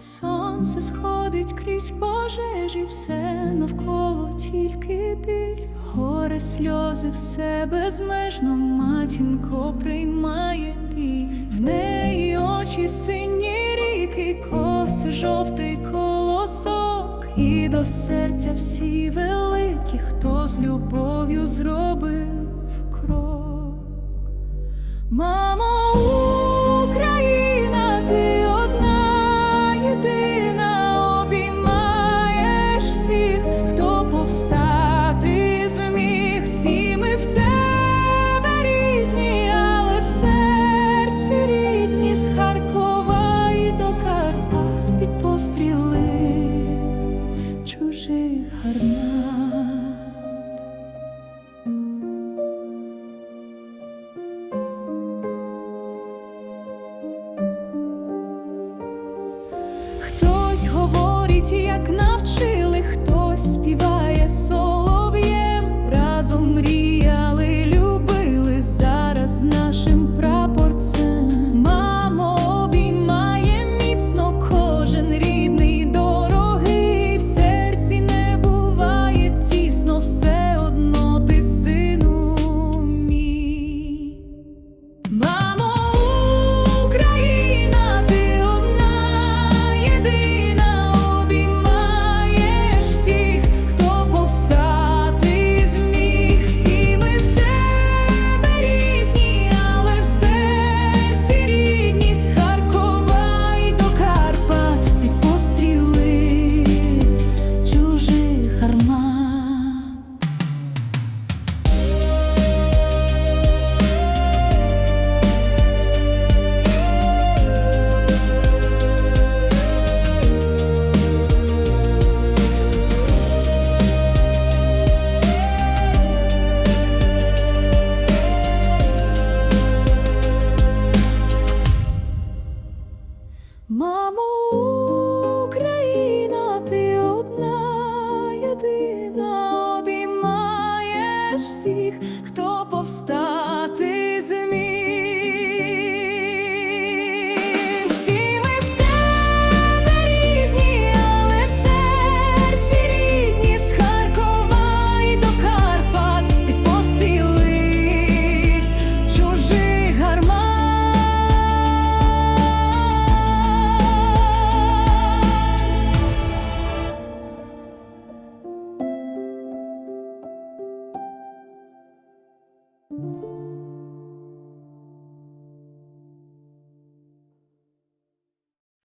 сонце сходить крізь пожежі, все навколо тільки біль, горе сльози, все безмежно, матінко приймає біль. В неї очі сині ріки, коси жовтий колосок, і до серця всі великі, хто з любов'ю зробив крок. Мамо, чужих гарна. Хтось говорить, як навчили, хтось співає сон. Mom.